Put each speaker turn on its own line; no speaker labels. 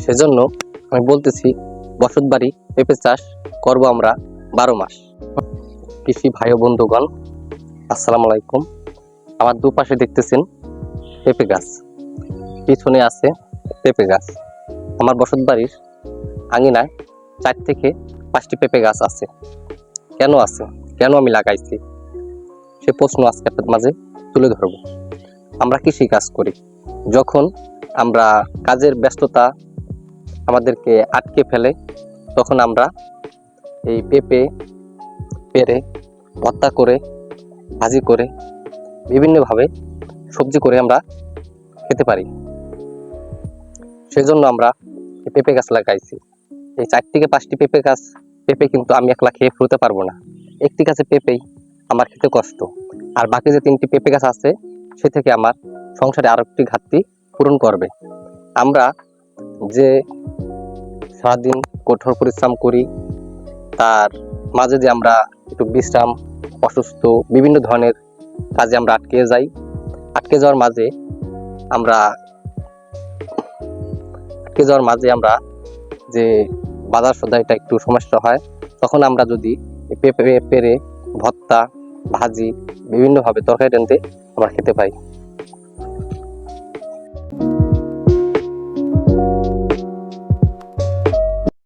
সেজন্য আমি বলতেছি, বসত বাড়ি পেঁপে চাষ করব আমরা বারো মাস। কৃষি ভাই বন্ধুগণ, আসসালামু আলাইকুম। আমার দুপাশে দেখতেছেন পেঁপে গাছ। পিছনে আছে পেঁপে গাছ। আমার বসত বাড়ির আঙিনায় চার থেকে পাঁচটি পেঁপে গাছ আছে। কেন আছে? কেন আমি লাগাইছি? সে প্রশ্ন আজকে আপনাদের মাঝে তুলে ধরব। আমরা কৃষি কাজ করি। যখন আমরা কাজের ব্যস্ততা আমাদেরকে আটকে ফেলে, তখন আমরা এই পেঁপে পেরে, ভর্তা করে, ভাজি করে, বিভিন্নভাবে সবজি করে আমরা খেতে পারি। সেজন্য আমরা পেঁপে গাছ লাগাইছি। এই চার থেকে পাঁচটি পেঁপে গাছ, পেঁপে কিন্তু আমি একলা খেয়ে ফুরতে পারব না। একটি গাছে পেঁপেই আমার খেতে কষ্ট। আর বাকি যে তিনটি পেঁপে গাছ আছে, সে থেকে আমার সংসারে আরও একটি ঘাটতি পূরণ করবে। আমরা যে সারাদিন কঠোর পরিশ্রম করি, তার মাঝে যে আমরা একটু বিশ্রাম, অসুস্থ, বিভিন্ন ধরনের কাজে আমরা আটকে যাই। আটকে যাওয়ার মাঝে আমরা, আটকে যাওয়ার মাঝে আমরা যে বাজার সদাইটা একটু সমস্যা হয়, তখন আমরা যদি পেঁপে পেরে ভর্তা, ভাজি, বিভিন্নভাবে তরকারি টেনতে আমরা খেতে পাই।